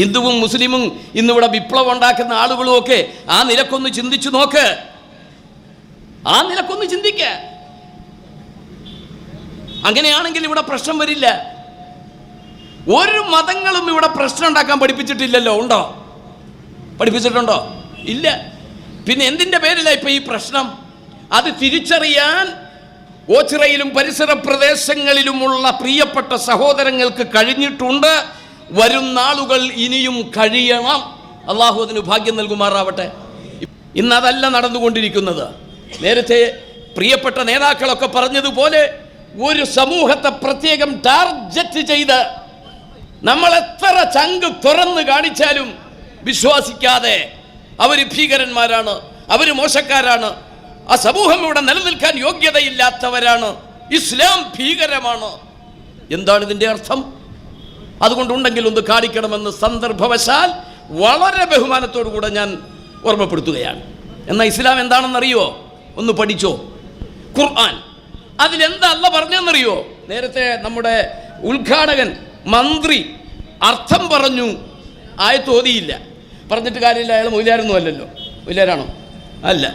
ഹിന്ദുവും മുസ്ലിമും ഇന്നിവിടെ വിപ്ലവം ഉണ്ടാക്കുന്ന ആളുകളും ഒക്കെ ആ നിലക്കൊന്ന് ചിന്തിച്ചു നോക്ക്. ആ നിലക്കൊന്ന് ചിന്തിക്ക. അങ്ങനെയാണെങ്കിൽ ഇവിടെ പ്രശ്നം വരില്ല. ഒരു മതങ്ങളും ഇവിടെ പ്രശ്നം ഉണ്ടാക്കാൻ പഠിപ്പിച്ചിട്ടില്ലല്ലോ ഉണ്ടോ? പഠിപ്പിച്ചിട്ടുണ്ടോ? ഇല്ല. പിന്നെ എന്തിന്റെ പേരിലാണ് ഇപ്പം ഈ പ്രശ്നം? അത് തിരിച്ചറിയാൻ ഓച്ചിറയിലും പരിസര പ്രദേശങ്ങളിലുമുള്ള പ്രിയപ്പെട്ട സഹോദരങ്ങൾക്ക് കഴിഞ്ഞിട്ടുണ്ട്. വരും നാളുകൾ ഇനിയും കഴിയണം. അള്ളാഹു അതിന് ഭാഗ്യം നൽകുമാറാവട്ടെ. ഇന്ന് അതല്ല നടന്നുകൊണ്ടിരിക്കുന്നത്. നേരത്തെ പ്രിയപ്പെട്ട നേതാക്കളൊക്കെ പറഞ്ഞതുപോലെ ഒരു സമൂഹത്തെ പ്രത്യേകം ടാർജറ്റ് ചെയ്ത് നമ്മൾ എത്ര ചങ്ക് തുറന്ന് കാണിച്ചാലും വിശ്വാസിക്കാതെ അവർ ഭീകരന്മാരാണ് അവർ മോശക്കാരാണ്. ആ സമൂഹം ഇവിടെ നിലനിൽക്കാൻ യോഗ്യതയില്ലാത്തവരാണ്. ഇസ്ലാം ഭീകരമാണ്. എന്താണ് ഇതിന്റെ അർത്ഥം? അതുകൊണ്ടുണ്ടെങ്കിൽ ഒന്ന് കാണിക്കണമെന്ന് സന്ദർഭവശാൽ വളരെ ബഹുമാനത്തോടു കൂടെ ഞാൻ ഓർമ്മപ്പെടുത്തുകയാണ്. എന്നാൽ ഇസ്ലാം എന്താണെന്നറിയോ ഒന്ന് പഠിച്ചോ. ഖുർആൻ. അതിലെന്താ അല്ല പറഞ്ഞെന്നറിയോ നേരത്തെ നമ്മുടെ ഉദ്ഘാടകൻ മന്ത്രി അർത്ഥം പറഞ്ഞു. ആയ തോതിയില്ല പറഞ്ഞിട്ട് കാര്യമില്ല. അയാൾ മൊയിലാരൊന്നും അല്ലല്ലോ. മൊയിലാരാണോ? അല്ല.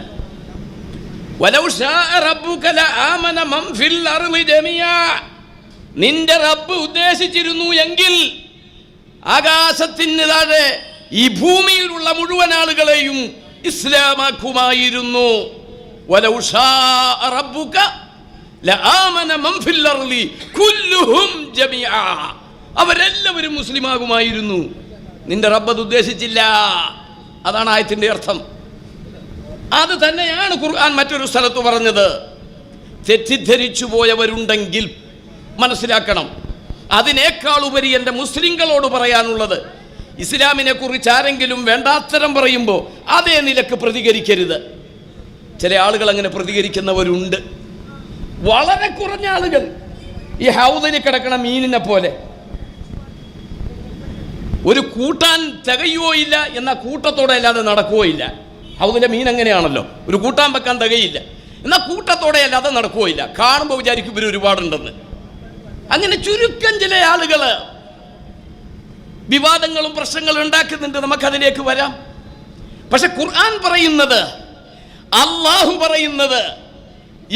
വലൗ ഷാ റബ്ബുക ലആമന മൻ ഫിൽ അർളി ജമിയാ നിന്റെ റബ്ബ് ഉദ്ദേശിച്ചിരുന്നു എങ്കിൽ ആകാശത്തിന് താഴെ ഈ ഭൂമിയിലുള്ള മുഴുവൻ ആളുകളെയും ഇസ്ലാമാക്കുമായിരുന്നു. അവരെല്ലാവരും മുസ്ലിമാകുമായിരുന്നു. നിന്റെ റബ്ബത് ഉദ്ദേശിച്ചില്ല. അതാണ് ആയത്തിന്റെ അർത്ഥം. അത് തന്നെയാണ് ഖുർആൻ മറ്റൊരു സ്ഥലത്ത് പറഞ്ഞത്. തെറ്റിദ്ധരിച്ചു പോയവരുണ്ടെങ്കിൽ മനസ്സിലാക്കണം. അതിനേക്കാൾ ഉപരി എന്റെ മുസ്ലിങ്ങളോട് പറയാനുള്ളത് ഇസ്ലാമിനെ കുറിച്ച് ആരെങ്കിലും വേണ്ടാത്തരം പറയുമ്പോൾ അതേ നിലയ്ക്ക് പ്രതികരിക്കരുത്. ചില ആളുകൾ അങ്ങനെ പ്രതികരിക്കുന്നവരുണ്ട്. വളരെ കുറഞ്ഞ ആളുകൾ. ഈ ഹൗദിന് കിടക്കണ മീനിനെ പോലെ. ഒരു കൂട്ടാൻ തികയുവോ ഇല്ല എന്നാൽ കൂട്ടത്തോടെ അല്ലാതെ നടക്കുകയോ ഇല്ല. ഹൗദിന്റെ മീൻ അങ്ങനെയാണല്ലോ. ഒരു കൂട്ടാൻ വെക്കാൻ തികയില്ല. എന്നാൽ കൂട്ടത്തോടെ അല്ലാതെ നടക്കുകയോ ഇല്ല. കാണുമ്പോൾ വിചാരിക്കും ഇവർ ഒരുപാടുണ്ടെന്ന്. അങ്ങനെ ചുരുക്കം ചില ആളുകൾ വിവാദങ്ങളും പ്രശ്നങ്ങളും ഉണ്ടാക്കുന്നുണ്ട്. നമുക്കതിലേക്ക് വരാം. പക്ഷെ ഖുർആൻ പറയുന്നത് അള്ളാഹു പറയുന്നത്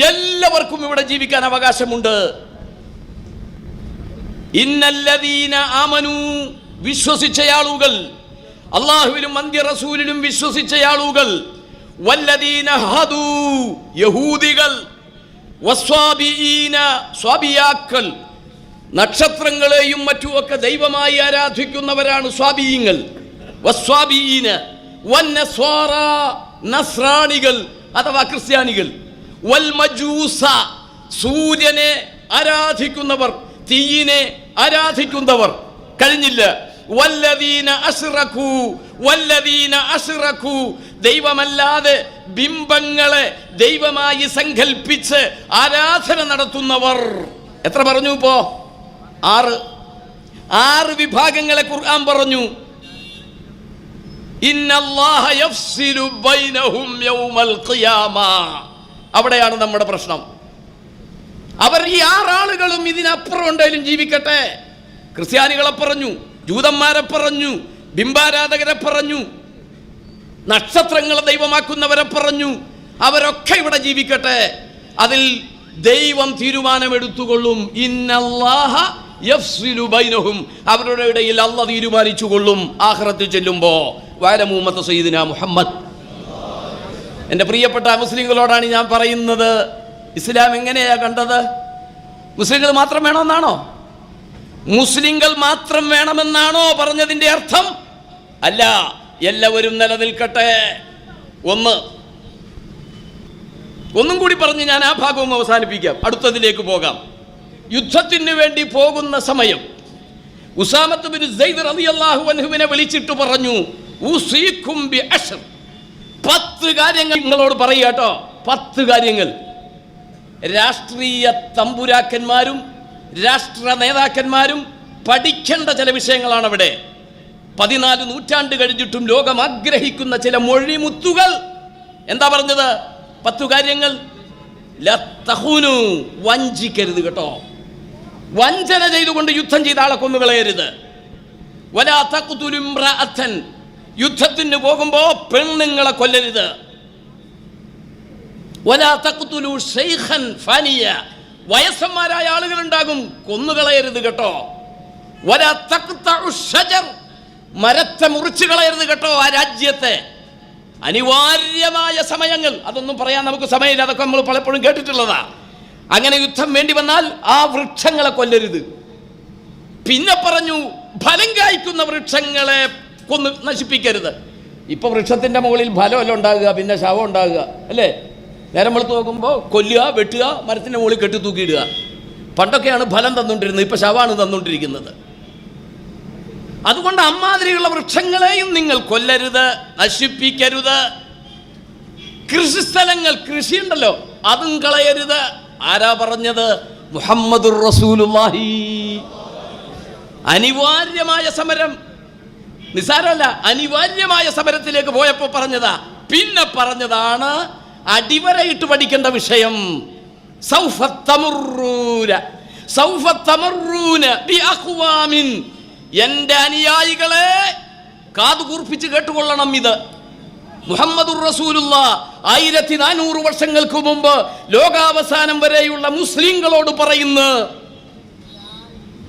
എല്ലാവർക്കും ഇവിടെ ജീവിക്കാൻ അവകാശമുണ്ട്. ഇന്നല്ലദീന ആമനു വിശ്വസിച്ച ആളുകൾ അള്ളാഹുവിലും അന്ത്യ റസൂലിലും വിശ്വസിച്ച ആളുകൾ വല്ലദീന ഹദു യഹൂദികൾ സ്വാബിയാക്കൾ നക്ഷത്രങ്ങളെയും മറ്റുമൊക്കെ ദൈവമായി ആരാധിക്കുന്നവരാണ് വന്നസ്വാറ നസ്രാണികൾ അഥവാ ക്രിസ്ത്യാനികൾ. വൽ മജൂസ സൂര്യനെ ആരാധിക്കുന്നവർ തീയിനെ ആരാധിക്കുന്നവർ. കഴിഞ്ഞില്ല. വല്ലദീന അസ്റഖു വല്ലദീന അസ്റഖു ദൈവമല്ലാതെ ബിംബങ്ങളെ ദൈവമായി സങ്കൽപ്പിച്ച് ആരാധന നടത്തുന്നവർ. എത്ര പറഞ്ഞു ഇപ്പോ? ആറ്. ആറ് വിഭാഗങ്ങളെ ഖുർആൻ പറഞ്ഞു. അവിടെയാണ് നമ്മുടെ പ്രശ്നം. അവർ ഈ ആറാളുകളും ഇതിനപ്പുറം ഉണ്ടെങ്കിലും ജീവിക്കട്ടെ. ക്രിസ്ത്യാനികളെ പറഞ്ഞു ജൂതന്മാരെ പറഞ്ഞു ബിംബാരാധകരെ പറഞ്ഞു നക്ഷത്രങ്ങളെ ദൈവമാക്കുന്നവരെ പറഞ്ഞു അവരൊക്കെ ഇവിടെ ജീവിക്കട്ടെ. അതിൽ ദൈവം തീരുമാനമെടുത്തുകൊള്ളും. ഇന്നല്ലാഹ ബൈനഹും അവരുടെ ഇടയിൽ അല്ല തീരുമാനിച്ചു കൊള്ളും ആഹ്റത്തിൽ ചെല്ലുമ്പോ വാരമൂമത്ത മുഹമ്മദ് എന്റെ പ്രിയപ്പെട്ട മുസ്ലിങ്ങളോടാണ് ഞാൻ പറയുന്നത് ഇസ്ലാം എങ്ങനെയാ കണ്ടത്? മുസ്ലിങ്ങൾ മാത്രം വേണമെന്നാണോ? മുസ്ലിങ്ങൾ മാത്രം വേണമെന്നാണോ പറഞ്ഞതിന്റെ അർത്ഥം? അല്ല എല്ലാവരും നിലനിൽക്കട്ടെ. ഒന്ന് ഒന്നും കൂടി പറഞ്ഞ് ഞാൻ ആ ഭാഗവും അവസാനിപ്പിക്കാം. അടുത്തതിലേക്ക് പോകാം. യുദ്ധത്തിന് വേണ്ടി പോകുന്ന സമയം. ഉസാമത്ത് ബിൻ സെയ്ദ് റളിയല്ലാഹു അൻഹുവിനെ വിളിച്ചിട്ട് പറഞ്ഞു പത്ത് കാര്യങ്ങൾ നിങ്ങളോട് പറയുക കേട്ടോ. പത്ത് കാര്യങ്ങൾ. രാഷ്ട്രീയ തമ്പുരാക്കന്മാരും രാഷ്ട്ര നേതാക്കന്മാരും പഠിക്കേണ്ട ചില വിഷയങ്ങളാണ് അവിടെ. പതിനാല് നൂറ്റാണ്ട് കഴിഞ്ഞിട്ടും ലോകം ആഗ്രഹിക്കുന്ന ചില മൊഴിമുത്തുകൾ. എന്താ പറഞ്ഞത്? പത്തു കാര്യങ്ങൾ. വഞ്ചിക്കരുത് കേട്ടോ. വഞ്ചന ചെയ്തുകൊണ്ട് യുദ്ധം ചെയ്ത ആളെ കൊന്നുകളയരുത് വലാ തഖ്തുലു ഇംറഅത്തൻ. യുദ്ധത്തിന് പോകുമ്പോൾ പെണ്ണുങ്ങളെ കൊല്ലരുത്. വയസ്സന്മാരായ ആളുകൾ ഉണ്ടാകും കൊന്നുകളയരുത് കേട്ടോ. മരത്തെ മുറിച്ചു കളയരുത് കേട്ടോ ആ രാജ്യത്തെ. അനിവാര്യമായ സമയങ്ങൾ. അതൊന്നും പറയാൻ നമുക്ക് സമയമില്ല. അതൊക്കെ നമ്മൾ പലപ്പോഴും കേട്ടിട്ടുള്ളതാ. അങ്ങനെ യുദ്ധം വേണ്ടി വന്നാൽ ആ വൃക്ഷങ്ങളെ കൊല്ലരുത്. പിന്നെ പറഞ്ഞു ഫലം കായ്ക്കുന്ന വൃക്ഷങ്ങളെ കൊന്ന് നശിപ്പിക്കരുത്. ഇപ്പൊ വൃക്ഷത്തിന്റെ മുകളിൽ ഫലമല്ല ഉണ്ടാകുക പിന്നെ ശവം ഉണ്ടാകുക അല്ലേ? നേരം വെളുത്ത് നോക്കുമ്പോൾ കൊല്ലുക വെട്ടുക മരത്തിന്റെ മുകളിൽ കെട്ടി തൂക്കിയിടുക. പണ്ടൊക്കെയാണ് ഫലം തന്നുകൊണ്ടിരുന്നത് ഇപ്പൊ ശവമാണ് തന്നുകൊണ്ടിരിക്കുന്നത്. അതുകൊണ്ട് അമ്മാതിരിയുള്ള വൃക്ഷങ്ങളെയും നിങ്ങൾ കൊല്ലരുത് നശിപ്പിക്കരുത്. കൃഷി സ്ഥലങ്ങൾ കൃഷിയുണ്ടല്ലോ അതും കളയരുത്. ആരാ പറഞ്ഞത്? മുഹമ്മദുർ റസൂലുള്ളാഹി. അനിവാര്യമായ സമരം. നിസാരമല്ല അനിവാര്യമായ സമരത്തിലേക്ക് പോയപ്പോൾ പറഞ്ഞതാ. പിന്നെ പറഞ്ഞതാണ് അടിവരയിട്ട് പഠിക്കേണ്ട വിഷയം. എന്റെ അനുയായികളെ കാതുകൂർപ്പിച്ച് കേട്ടുകൊള്ളണം ഇത്. മുഹമ്മദുർ റസൂലുള്ള ആയിരത്തി നാനൂറ് വർഷങ്ങൾക്ക് മുമ്പ് ലോകാവസാനം വരെയുള്ള മുസ്ലിങ്ങളോട് പറയുന്ന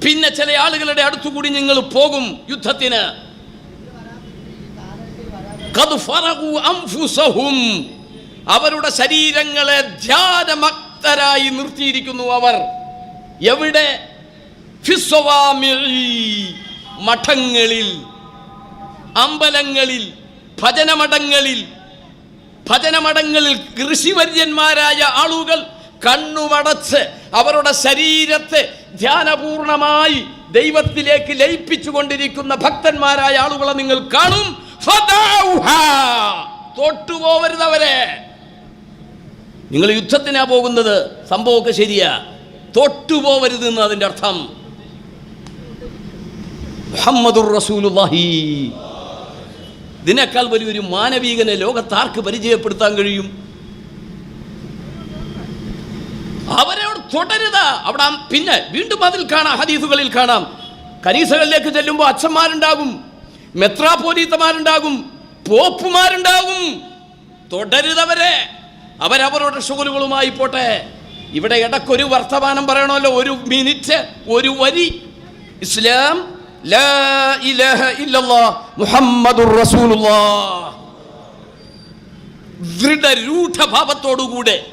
പിന്നെ ചില ആളുകളുടെ അടുത്തുകൂടി നിങ്ങൾ പോകും യുദ്ധത്തിന്. അവരുടെ ശരീരങ്ങളെ ധ്യാനമക്തരായി നിർത്തിയിരിക്കുന്നു അവർ എവിടെ. മഠങ്ങളിൽ അമ്പലങ്ങളിൽ ഭജനമഠങ്ങളിൽ ഭജനമടങ്ങളിൽ കൃഷിവര്യന്മാരായ ആളുകൾ കണ്ണുമടച്ച് അവരുടെ ശരീരത്തെ ധ്യാനപൂർണമായി ദൈവത്തിലേക്ക് ലയിപ്പിച്ചുകൊണ്ടിരിക്കുന്ന ഭക്തന്മാരായ ആളുകളെ നിങ്ങൾ കാണും. ഫദൗഹ. തൊട്ടുപോവരുത് അവരെ. നിങ്ങൾ യുദ്ധത്തിനാ പോകുന്നത്? സംഭവമൊക്കെ ശരിയാ. തൊട്ടുപോവരുത് എന്ന് അതിന്റെ അർത്ഥം. മുഹമ്മദുർ റസൂലുള്ളാഹി. ഇതിനേക്കാൾ വലിയൊരു മാനവികനെ ലോകത്താർക്ക് പരിചയപ്പെടുത്താൻ കഴിയും? അവരോട് തുടരുത്. അവിടെ പിന്നെ വീണ്ടും അതിൽ കാണാം ഹദീസുകളിൽ കാണാം. കനീസകളിലേക്ക് ചെല്ലുമ്പോൾ അച്ഛന്മാരുണ്ടാകും മെത്രാപോലീത്തമാരുണ്ടാകും പോപ്പുമാരുണ്ടാകും. തുടരുതവരെ. അവരവരുടെ ഷുഗലുകളുമായി പോട്ടെ. ഇവിടെ ഇടക്കൊരു വർത്തമാനം പറയണമല്ലോ ഒരു മിനിറ്റ് ഒരു വരി. ഇസ്ലാം മുഹമ്മദുർ ദൃഢരൂഢഭാവത്തോടുകൂടെ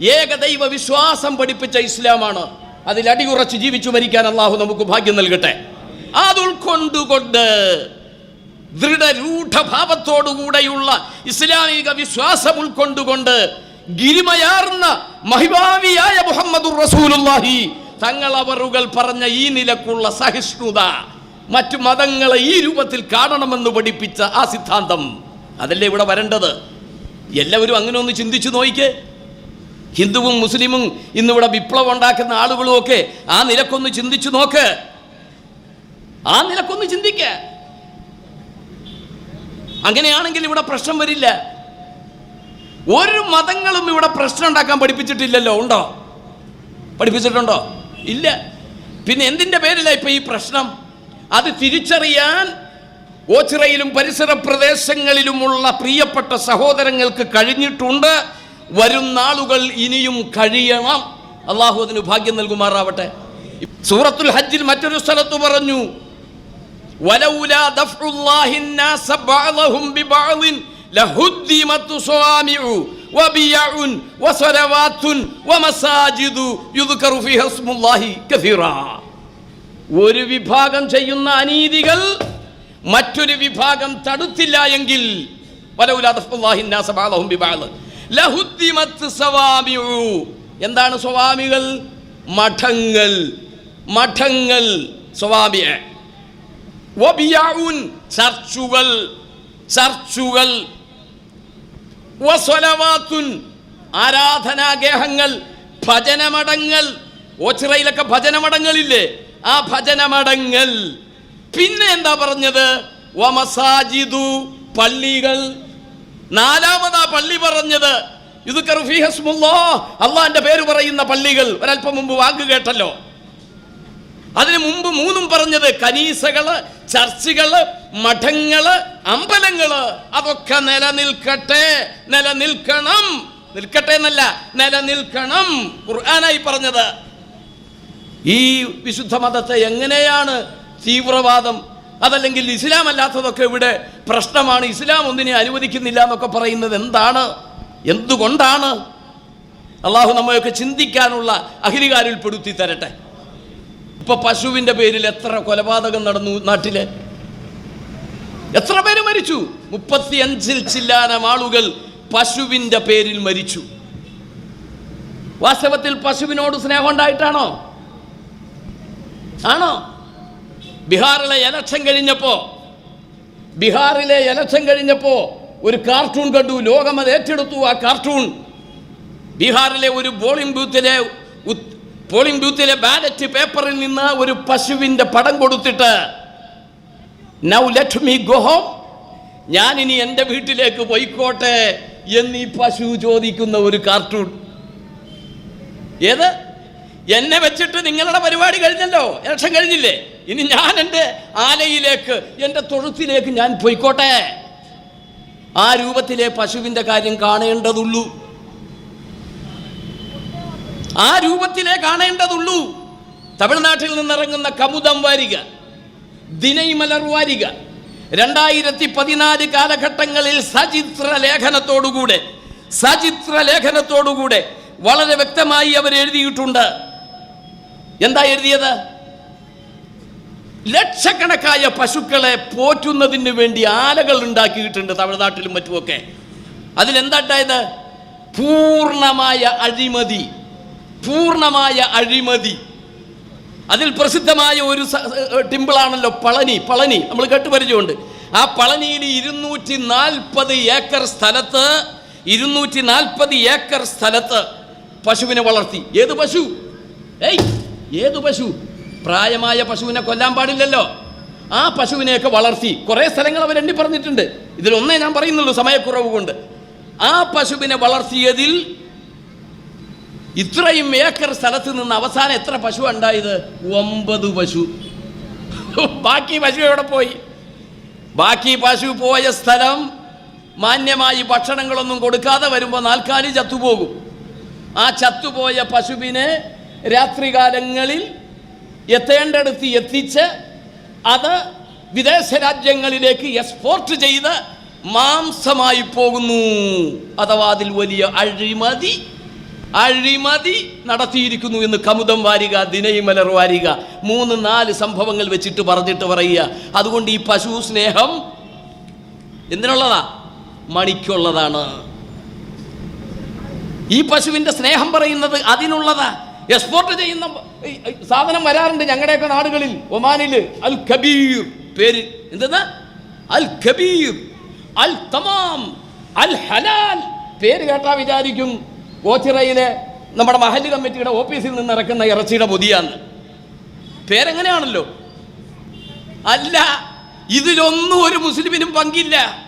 ഏകദൈവ വിശ്വാസം പഠിപ്പിച്ച ഇസ്ലാമാണ്. അതിൽ അടിയുറച്ച് ജീവിച്ചു മരിക്കാൻ അള്ളാഹു നമുക്ക് ഭാഗ്യം നൽകട്ടെ. അത് ഉൾക്കൊണ്ടുകൊണ്ട് ദൃഢരൂഢഭാവത്തോടുകൂടെയുള്ള ഇസ്ലാമിക വിശ്വാസം ഉൾക്കൊണ്ടുകൊണ്ട് ഗിരിമയാർന്ന മഹിമാവിയായ മുഹമ്മദുർ തങ്ങൾ അവറുകൾ പറഞ്ഞ ഈ നിലക്കുള്ള സഹിഷ്ണുത മറ്റു മതങ്ങളെ ഈ രൂപത്തിൽ കാണണമെന്ന് പഠിപ്പിച്ച ആ സിദ്ധാന്തം. അതല്ലേ ഇവിടെ വരേണ്ടത്? എല്ലാവരും അങ്ങനെ ഒന്ന് ചിന്തിച്ചു നോയിക്കേ. ഹിന്ദുവും മുസ്ലിമും ഇന്നിവിടെ വിപ്ലവം ഉണ്ടാക്കുന്ന ആളുകളും ഒക്കെ ആ നിലക്കൊന്ന് ചിന്തിച്ചു നോക്ക്. ആ നിലക്കൊന്ന് ചിന്തിക്ക. അങ്ങനെയാണെങ്കിൽ ഇവിടെ പ്രശ്നം വരില്ല. ഒരു മതങ്ങളും ഇവിടെ പ്രശ്നം ഉണ്ടാക്കാൻ പഠിപ്പിച്ചിട്ടില്ലല്ലോ ഉണ്ടോ? പഠിപ്പിച്ചിട്ടുണ്ടോ? ഇല്ല. പിന്നെ എന്തിന്റെ പേരിലാണ് ഇപ്പൊ ഈ പ്രശ്നം? അത് തിരിച്ചറിയാൻ ഓച്ചിറയിലും പരിസര പ്രദേശങ്ങളിലുമുള്ള പ്രിയപ്പെട്ട സഹോദരങ്ങൾക്ക് കഴിഞ്ഞിട്ടുണ്ട്. വരും നാളുകൾ ഇനിയും കഴിയണം. അള്ളാഹു അതിന് ഭാഗ്യം നൽകുമാറാവട്ടെ. സൂറത്തുൽ ഹജ്ജിൽ മറ്റൊരു സ്ഥലത്ത് പറഞ്ഞു വസരവാത്തുൻ വമസാജിദു ഒരു വിഭാഗം ചെയ്യുന്ന അനീതികൾ മറ്റൊരു വിഭാഗം തടുത്തില്ല എങ്കിൽ എന്താണ് സ്വാമികൾ? മഠങ്ങൾ. മഠങ്ങൾ ചർച്ചുകൾ. ചർച്ചുകൾ. ആരാധനാഗേഹങ്ങൾ. ഭജനമടങ്ങൾ ഓച്ചിറയിലൊക്കെ ഭജനമടങ്ങളില്ലേ ആ ഭജനമടങ്ങൽ. പിന്നെ എന്താ പറഞ്ഞത്? വമസാജിദു പള്ളികൾ. നാലാമതാ പള്ളി പറഞ്ഞത്. അള്ളാന്റെ പേര് പറയുന്ന പള്ളികൾ. ഒരല്പം മുമ്പ് വാക്ക് കേട്ടല്ലോ. അതിനു മുമ്പ് മൂന്നും പറഞ്ഞത് കനീസകൾ ചർച്ചുകൾ മഠങ്ങൾ അമ്പലങ്ങൾ. അതൊക്കെ നിലനിൽക്കട്ടെ നിലനിൽക്കണം. നിൽക്കട്ടെ എന്നല്ല നിലനിൽക്കണം. ഖുർആനായി പറഞ്ഞത്. ഈ വിശുദ്ധ മതത്തെ എങ്ങനെയാണ് തീവ്രവാദം അതല്ലെങ്കിൽ ഇസ്ലാം അല്ലാത്തതൊക്കെ ഇവിടെ പ്രശ്നമാണ് ഇസ്ലാം ഒന്നിനെ അനുവദിക്കുന്നില്ല എന്നൊക്കെ പറയുന്നത് എന്താണ്? എന്തുകൊണ്ടാണ്? അള്ളാഹു നമ്മയൊക്കെ ചിന്തിക്കാനുള്ള അഹിരികാരിൽ പെടുത്തി തരട്ടെ. ഇപ്പൊ പശുവിന്റെ പേരിൽ എത്ര കൊലപാതകം നടന്നു നാട്ടിൽ? എത്ര പേര് മരിച്ചു? മുപ്പത്തിയഞ്ചിൽ ചില്ലാനം ആളുകൾ പശുവിന്റെ പേരിൽ മരിച്ചു. വാസ്തവത്തിൽ പശുവിനോട് സ്നേഹം ഉണ്ടായിട്ടാണോ ആണോ? ബീഹാറിലെ എലക്ഷൻ കഴിഞ്ഞപ്പോൾ ബീഹാറിലെ എലക്ഷൻ കഴിഞ്ഞപ്പോൾ ഒരു കാർട്ടൂൺ കണ്ടു ലോകം അത് ഏറ്റെടുത്തു ആ കാർട്ടൂൺ ബീഹാറിലെ ഒരു പോളിംഗ് ബൂത്തിലെ പോളിംഗ് ബൂത്തിലെ ബാലറ്റ് പേപ്പറിൽ നിന്ന് ഒരു പശുവിന്റെ പടം കൊടുത്തിട്ട് now let me go home ഞാൻ ഇനി എന്റെ വീട്ടിലേക്ക് പോയിക്കോട്ടെ എന്നീ പശു ചോദിക്കുന്ന ഒരു കാർട്ടൂൺ ഏത്? എന്നെ വെച്ചിട്ട് നിങ്ങളുടെ പരിപാടി കഴിഞ്ഞല്ലോ. ഇലക്ഷൻ കഴിഞ്ഞില്ലേ? ഇനി ഞാൻ എന്റെ ആലയിലേക്ക് എന്റെ തൊഴുത്തിലേക്ക് ഞാൻ പോയിക്കോട്ടെ. ആ രൂപത്തിലെ പശുവിന്റെ കാര്യം കാണേണ്ടതുള്ളൂ. ആ രൂപത്തിലേ കാണേണ്ടതുള്ളൂ. തമിഴ്നാട്ടിൽ നിന്നിറങ്ങുന്ന കമുദം വാരിക ദിനൈമലർ വാരിക രണ്ടായിരത്തി പതിനാല് കാലഘട്ടങ്ങളിൽ സചിത്ര ലേഖനത്തോടുകൂടെ സചിത്ര ലേഖനത്തോടുകൂടെ വളരെ വ്യക്തമായി അവർ എഴുതിയിട്ടുണ്ട്. എന്താ എഴുതിയത്? ലക്ഷക്കണക്കായ പശുക്കളെ പോറ്റുന്നതിന് വേണ്ടി ആലകൾ ഉണ്ടാക്കിയിട്ടുണ്ട് തമിഴ്നാട്ടിലും മറ്റുമൊക്കെ. അതിലെന്താണ്ടായത് പൂർണമായ അഴിമതി. പൂർണമായ അഴിമതി. അതിൽ പ്രസിദ്ധമായ ഒരു ടിമ്പിളാണല്ലോ പളനി പളനി. നമ്മൾ കേട്ടുപരിചയമുണ്ട് ആ പളനിയിൽ ഇരുന്നൂറ്റി നാൽപ്പത് ഏക്കർ സ്ഥലത്ത് ഇരുന്നൂറ്റി നാൽപ്പത് ഏക്കർ സ്ഥലത്ത് പശുവിനെ വളർത്തി. ഏത് പശു? ഏയ്! ഏത് പശു? പ്രായമായ പശുവിനെ കൊല്ലാൻ പാടില്ലല്ലോ. ആ പശുവിനെയൊക്കെ വളർത്തി കുറേ സ്ഥലങ്ങൾ അവർ എണ്ണി പറഞ്ഞിട്ടുണ്ട്. ഇതിലൊന്നേ ഞാൻ പറയുന്നുള്ളൂ സമയക്കുറവ് കൊണ്ട്. ആ പശുവിനെ വളർത്തിയതിൽ ഇത്രയും ഏക്കർ സ്ഥലത്ത് നിന്ന് അവസാനം എത്ര പശു ഉണ്ടായത്? ഒമ്പത് പശു. ബാക്കി പശു എവിടെ പോയി? ബാക്കി പശു പോയ സ്ഥലം മാന്യമായി ഭക്ഷണങ്ങളൊന്നും കൊടുക്കാതെ വരുമ്പോൾ നാൽക്കാലി ചത്തുപോകും. ആ ചത്തുപോയ പശുവിനെ രാത്രികാലങ്ങളിൽ എത്തേണ്ടടുത്ത് എത്തിച്ച് അത് വിദേശ രാജ്യങ്ങളിലേക്ക് എക്സ്പോർട്ട് ചെയ്ത് മാംസമായി പോകുന്നു. അഥവാ അതിൽ വലിയ അഴിമതി അഴിമതി നടത്തിയിരിക്കുന്നു എന്ന് കമുദം വാരിക ദിനയിമലർ വാരിക മൂന്ന് നാല് സംഭവങ്ങൾ വെച്ചിട്ട് പറഞ്ഞിട്ട് പറയുക. അതുകൊണ്ട് ഈ പശു സ്നേഹം എന്തിനുള്ളതാ? മണിക്കുള്ളതാണ്. ഈ പശുവിന്റെ സ്നേഹം പറയുന്നത് അതിനുള്ളതാ. എക്സ്പോർട്ട് ചെയ്യുന്ന സാധനം വരാറുണ്ട് ഞങ്ങളുടെയൊക്കെ നാടുകളിൽ ഒമാനിൽ അൽ കബീർ പേര് എന്തെന്ന്? അൽ കബീർ അൽ തമാം അൽ ഹലാൽ പേര് കേട്ടാ വിചാരിക്കും. ഓച്ചിറയിലെ നമ്മുടെ മഹല്ല് കമ്മിറ്റിയുടെ ഓഫീസിൽ നിന്ന് ഇറക്കുന്ന ഇറച്ചിയുടെ പൊതിയാന്ന് പേരെങ്ങനെയാണല്ലോ? അല്ല ഇതിലൊന്നും ഒരു മുസ്ലിമിനും പങ്കില്ല.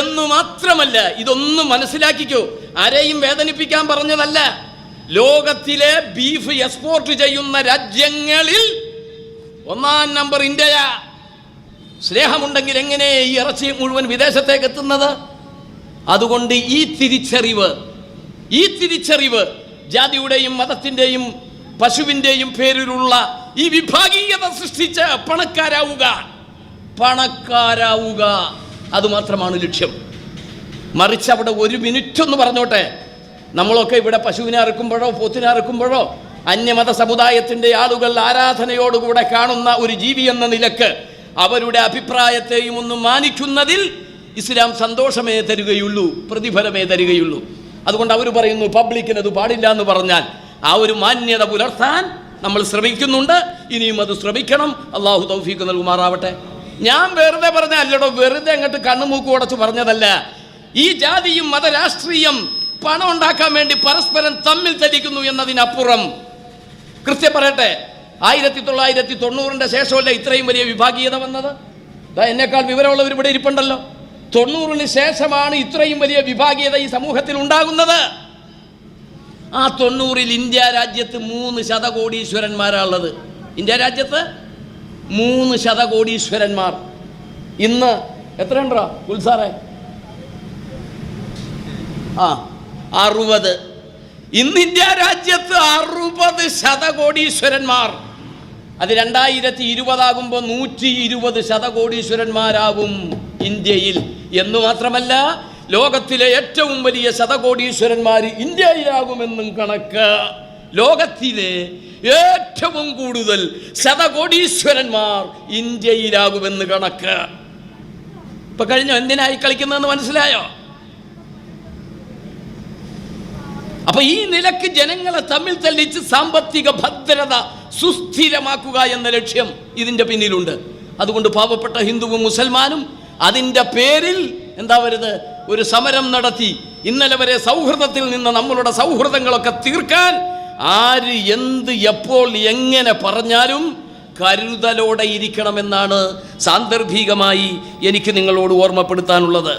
എന്ന് മാത്രമല്ല ഇതൊന്നും മനസ്സിലാക്കിക്കോ. ആരെയും വേദനിപ്പിക്കാൻ പറഞ്ഞതല്ല. ലോകത്തിലെ ബീഫ് എക്സ്പോർട്ട് ചെയ്യുന്ന രാജ്യങ്ങളിൽ ഒന്നാം നമ്പർ ഇന്ത്യ സ്നേഹമുണ്ടെങ്കിൽ എങ്ങനെ ഈ ഇറച്ചി മുഴുവൻ വിദേശത്തേക്ക് എത്തുന്നത്? അതുകൊണ്ട് ഈ തിരിച്ചറിവ് ഈ തിരിച്ചറിവ് ജാതിയുടെയും മതത്തിന്റെയും പശുവിന്റെയും പേരിലുള്ള ഈ വിഭാഗീയത സൃഷ്ടിച്ച പണക്കാരാവുക. പണക്കാരാവുക. അതുമാത്രമാണ് ലക്ഷ്യം. മറിച്ച് അവിടെ ഒരു മിനിറ്റ് ഒന്ന് പറഞ്ഞോട്ടെ. നമ്മളൊക്കെ ഇവിടെ പശുവിനെ അറുക്കുമ്പോഴോ പോത്തിനെ അറുക്കുമ്പോഴോ അന്യമത സമുദായത്തിന്റെ ആളുകൾ ആരാധനയോടുകൂടെ കാണുന്ന ഒരു ജീവി എന്ന നിലയ്ക്ക് അവരുടെ അഭിപ്രായത്തെയും ഒന്നും മാനിക്കുന്നതിൽ ഇസ്ലാം സന്തോഷമേ തരികയുള്ളൂ പ്രതിഫലമേ തരികയുള്ളൂ. അതുകൊണ്ട് അവർ പറയുന്നു പബ്ലിക്കിന് അത് പാടില്ല എന്ന് പറഞ്ഞാൽ ആ ഒരു മാന്യത പുലർത്താൻ നമ്മൾ ശ്രമിക്കുന്നുണ്ട് ഇനിയും അത് ശ്രമിക്കണം. അള്ളാഹു തൗഫീഖ് നൽകുമാറാവട്ടെ. ഞാൻ വെറുതെ പറഞ്ഞ അല്ലടോ വെറുതെ അങ്ങോട്ട് കണ്ണുമൂക്ക് ഉടച്ച് പറഞ്ഞതല്ല. ഈ ജാതിയും മതരാഷ്ട്രീയം പണം ഉണ്ടാക്കാൻ വേണ്ടി പരസ്പരം തമ്മിൽ ചലിക്കുന്നു എന്നതിനപ്പുറം. കൃത്യം പറയട്ടെ ആയിരത്തി തൊള്ളായിരത്തി തൊണ്ണൂറിന്റെ ശേഷമല്ലേ ഇത്രയും വലിയ വിഭാഗീയത വന്നത്? എന്നേക്കാൾ വിവരമുള്ളവർ ഇവിടെ ഇരിപ്പുണ്ടല്ലോ. തൊണ്ണൂറിന് ശേഷമാണ് ഇത്രയും വലിയ വിഭാഗീയത ഈ സമൂഹത്തിൽ ഉണ്ടാകുന്നത്. ആ തൊണ്ണൂറിൽ ഇന്ത്യ രാജ്യത്ത് മൂന്ന് ശതകോടീശ്വരന്മാരാണുള്ളത്. ഇന്ത്യ രാജ്യത്ത് മൂന്ന് ശതകോടീശ്വരന്മാർ. ഇന്ന് എത്രയുണ്ടോ ഉത്സാറേ ആ അറുപത്. ഇന്ന് ഇന്ത്യ രാജ്യത്ത് അറുപത് ശതകോടീശ്വരന്മാർ. അത് രണ്ടായിരത്തി ഇരുപതാകുമ്പോൾ നൂറ്റി ഇരുപത് ശതകോടീശ്വരന്മാരാകും ഇന്ത്യയിൽ. എന്ന് മാത്രമല്ല ലോകത്തിലെ ഏറ്റവും വലിയ ശതകോടീശ്വരന്മാർ ഇന്ത്യയിലാകുമെന്നും കണക്ക്. ലോകത്തിലെ ഏറ്റവും കൂടുതൽ ശതകോടീശ്വരന്മാർ ഇന്ത്യയിലാകുമെന്ന് കണക്ക്. ഇപ്പൊ കഴിഞ്ഞോ? എന്തിനായി കളിക്കുന്നതെന്ന് മനസ്സിലായോ? അപ്പൊ ഈ നിലയ്ക്ക് ജനങ്ങളെ തമ്മിൽ തല്ലിച്ച് സാമ്പത്തിക ഭദ്രത സുസ്ഥിരമാക്കുക എന്ന ലക്ഷ്യം ഇതിന്റെ പിന്നിലുണ്ട്. അതുകൊണ്ട് പാവപ്പെട്ട ഹിന്ദുവും മുസൽമാനും അതിന്റെ പേരിൽ എന്താ വരുത് ഒരു സമരം നടത്തി. ഇന്നലെ വരെ സൗഹൃദത്തിൽ നിന്ന് നമ്മളുടെ സൗഹൃദങ്ങളൊക്കെ തീർക്കാൻ ആര് എന്ത് എപ്പോൾ എങ്ങനെ പറഞ്ഞാലും കരുതലോടെ ഇരിക്കണമെന്നാണ് സാന്ദർഭികമായി എനിക്ക് നിങ്ങളോട് ഓർമ്മപ്പെടുത്താനുള്ളത്.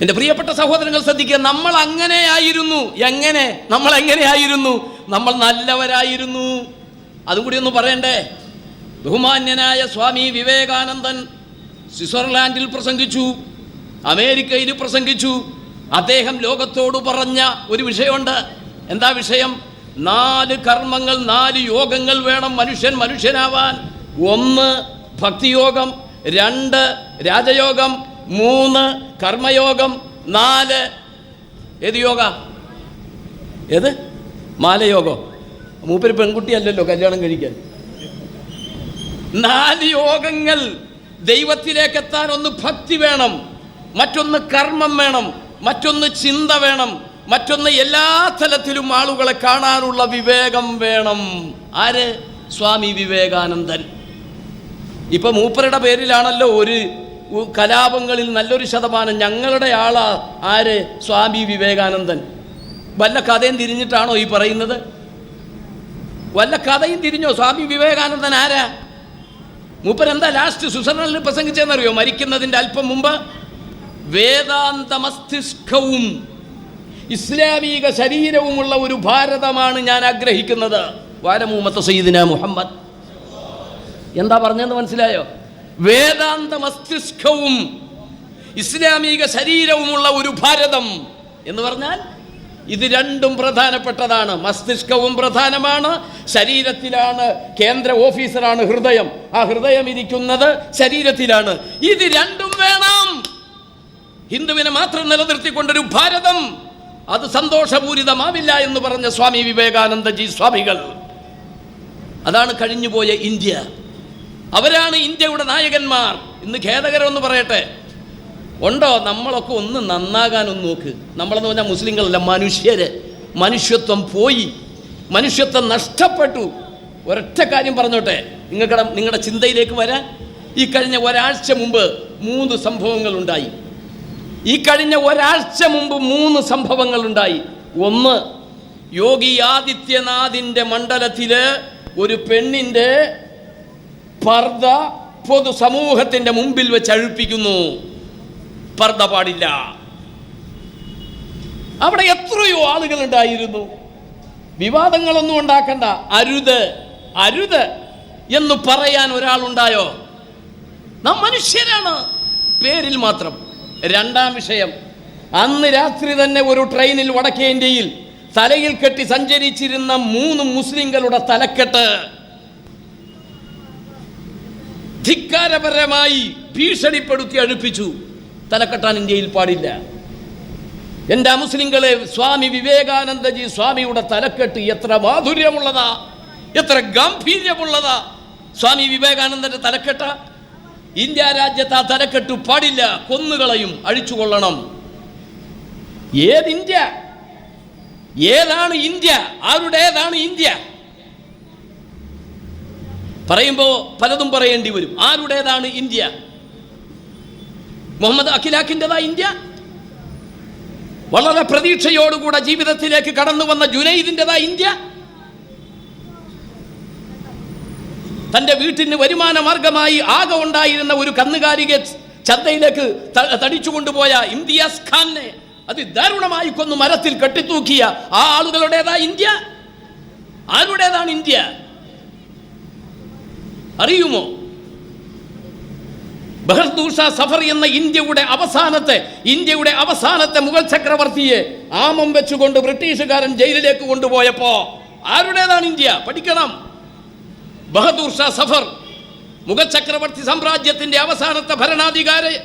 എന്റെ പ്രിയപ്പെട്ട സഹോദരങ്ങൾ ശ്രദ്ധിക്കുക നമ്മൾ അങ്ങനെയായിരുന്നു എങ്ങനെ? നമ്മൾ എങ്ങനെയായിരുന്നു നമ്മൾ നല്ലവരായിരുന്നു. അതുകൂടി ഒന്ന് പറയണ്ടേ? ബഹുമാന്യനായ സ്വാമി വിവേകാനന്ദൻ സ്വിറ്റ്സർലാൻഡിൽ പ്രസംഗിച്ചു അമേരിക്കയിൽ പ്രസംഗിച്ചു. അദ്ദേഹം ലോകത്തോട് പറഞ്ഞ ഒരു വിഷയമുണ്ട്. എന്താ വിഷയം? നാല് കർമ്മങ്ങൾ നാല് യോഗങ്ങൾ വേണം മനുഷ്യൻ മനുഷ്യനാവാൻ. ഒന്ന് ഭക്തിയോഗം രണ്ട് രാജയോഗം മൂന്ന് കർമ്മയോഗം നാല് ഏത് യോഗ? ഏത്? മാലയോഗോ. മൂപ്പര് പെൺകുട്ടിയല്ലല്ലോ കല്യാണം കഴിക്കാൻ. നാല് യോഗങ്ങൾ. ദൈവത്തിലേക്ക് എത്താൻ ഒന്ന് ഭക്തി വേണം. മറ്റൊന്ന് കർമ്മം വേണം. മറ്റൊന്ന് ചിന്ത വേണം. മറ്റൊന്ന് എല്ലാ തലത്തിലും ആളുകളെ കാണാനുള്ള വിവേകം വേണം. ആര്? സ്വാമി വിവേകാനന്ദൻ. ഇപ്പൊ മൂപ്പരുടെ പേരിലാണല്ലോ ഒരു കലാപങ്ങളിൽ നല്ലൊരു ശതമാനം ഞങ്ങളുടെ ആളാ ആര്? സ്വാമി വിവേകാനന്ദൻ. വല്ല കഥയും തിരിഞ്ഞിട്ടാണോ ഈ പറയുന്നത്? വല്ല കഥയും തിരിഞ്ഞോ? സ്വാമി വിവേകാനന്ദൻ ആരാ? മൂപ്പരെന്താ ലാസ്റ്റ് സ്വിറ്റ്സർലൻഡിൽ പ്രസംഗിച്ചെന്നറിയോ മരിക്കുന്നതിന്റെ അല്പം മുമ്പ്? വേദാന്ത മസ്തിഷ്കവും ഇസ്ലാമിക ശരീരവുമുള്ള ഒരു ഭാരതമാണ് ഞാൻ ആഗ്രഹിക്കുന്നത്. വാരമൂമത്ത സയ്യിദിന മുഹമ്മദ്. എന്താ പറഞ്ഞതെന്ന് മനസ്സിലായോ? വേദാന്ത മസ്തിഷ്കവും ഇസ്ലാമിക ശരീരവുമുള്ള ഒരു ഭാരതം എന്ന് പറഞ്ഞാൽ ഇത് രണ്ടും പ്രധാനപ്പെട്ടതാണ്. മസ്തിഷ്കവും പ്രധാനമാണ്. ശരീരത്തിലാണ് കേന്ദ്ര ഓഫീസറാണ് ഹൃദയം. ആ ഹൃദയം ഇരിക്കുന്നത് ശരീരത്തിലാണ്. ഇത് രണ്ടും വേണം. ഹിന്ദുവിനെ മാത്രം നിലനിർത്തിക്കൊണ്ടൊരു ഭാരതം. അത് സന്തോഷപൂരിതമാവില്ല എന്ന് പറഞ്ഞ സ്വാമി വിവേകാനന്ദജി സ്വാമികൾ. അതാണ് കഴിഞ്ഞുപോയ ഇന്ത്യ. അവരാണ് ഇന്ത്യയുടെ നായകന്മാർ ഇന്ന് ഖേദകരം എന്ന് പറയട്ടെ. ഉണ്ടോ? നമ്മളൊക്കെ ഒന്ന് നന്നാകാനൊന്ന് നോക്ക്. നമ്മളെന്ന് പറഞ്ഞാൽ മുസ്ലിങ്ങളല്ല മനുഷ്യര്. മനുഷ്യത്വം പോയി. മനുഷ്യത്വം നഷ്ടപ്പെട്ടു. ഒരൊറ്റ കാര്യം പറഞ്ഞോട്ടെ. നിങ്ങളുടെ നിങ്ങളുടെ ചിന്തയിലേക്ക് വരാൻ ഈ കഴിഞ്ഞ ഒരാഴ്ച മുമ്പ് മൂന്ന് സംഭവങ്ങൾ ഉണ്ടായി ഈ കഴിഞ്ഞ ഒരാഴ്ച മുമ്പ് മൂന്ന് സംഭവങ്ങൾ ഉണ്ടായി ഒന്ന് യോഗി ആദിത്യനാഥിന്റെ മണ്ഡലത്തിൽ ഒരു പെണ്ണിന്റെ പർദ്ദ പൊതുസമൂഹത്തിന്റെ മുമ്പിൽ വെച്ച് അഴിപ്പിക്കുന്നു. പർദ്ദ പാടില്ല. അവിടെ എത്രയോ ആളുകൾ ഉണ്ടായിരുന്നു. വിവാദങ്ങളൊന്നും ഉണ്ടാക്കണ്ട. അരുത് അരുത് എന്ന് പറയാൻ ഒരാളുണ്ടായോ? നാം മനുഷ്യരാണ്. പേരിൽ മാത്രം. രണ്ടാം വിഷയം. അന്ന് രാത്രി തന്നെ ഒരു ട്രെയിനിൽ വടക്കേ ഇന്ത്യയിൽ തലയിൽ കെട്ടി സഞ്ചരിച്ചിരുന്ന മൂന്ന് മുസ്ലിങ്ങളുടെ തലക്കെട്ട്. ധിക്കാരപരമായി ഭീഷണിപ്പെടുത്തി അടുപ്പിച്ചു. തലക്കെട്ടാൻ ഇന്ത്യയിൽ പാടില്ല. എന്റെ മുസ്ലിങ്ങളെ സ്വാമി വിവേകാനന്ദജി സ്വാമിയുടെ തലക്കെട്ട് എത്ര മാധുര്യമുള്ളതാ എത്ര ഗാംഭീര്യമുള്ളതാ. സ്വാമി വിവേകാനന്ദന്റെ തലക്കെട്ട. ഇന്ത്യ രാജ്യത്ത് ആ തലക്കെട്ട് പാടില്ല കൊന്നുകളയും അഴിച്ചുകൊള്ളണം. ഏത് ഇന്ത്യ? ഏതാണ് ഇന്ത്യ? ആരുടേതാണ് ഇന്ത്യ? പറയുമ്പോൾ പലതും പറയേണ്ടി വരും. ആരുടേതാണ് ഇന്ത്യ? മുഹമ്മദ് അഖിലാഖിന്റെതാ ഇന്ത്യ? വളരെ പ്രതീക്ഷയോടുകൂടെ ജീവിതത്തിലേക്ക് കടന്നു വന്ന ജുനൈദിന്റെതാ ഇന്ത്യ? തന്റെ വീട്ടിന് വരുമാന മാർഗമായി ആകെ ഉണ്ടായിരുന്ന ഒരു കന്നുകാലിക ചന്തയിലേക്ക് തടിച്ചു കൊണ്ടുപോയ ഇംതിയാസ് ഖാനെ അതിദാരുണമായി കൊന്നു മരത്തിൽ കെട്ടിത്തൂക്കിയ ആ ആളുകളുടേതാ ഇന്ത്യ? ആരുടേതാണ് ഇന്ത്യ? അറിയുമോ? ബഹർദൂഷ സഫർ എന്ന ഇന്ത്യയുടെ അവസാനത്തെ ഇന്ത്യയുടെ അവസാനത്തെ മുഗൾ ചക്രവർത്തിയെ ആമം വെച്ചുകൊണ്ട് ബ്രിട്ടീഷുകാരൻ ജയിലിലേക്ക് കൊണ്ടുപോയപ്പോ ആരുടേതാണ് ഇന്ത്യ? പഠിക്കണം. ബഹദൂർ ഷാ സഫർ മുഗൾ ചക്രവർത്തി സാമ്രാജ്യത്തിന്റെ അവസാനത്തെ ഭരണാധികാരി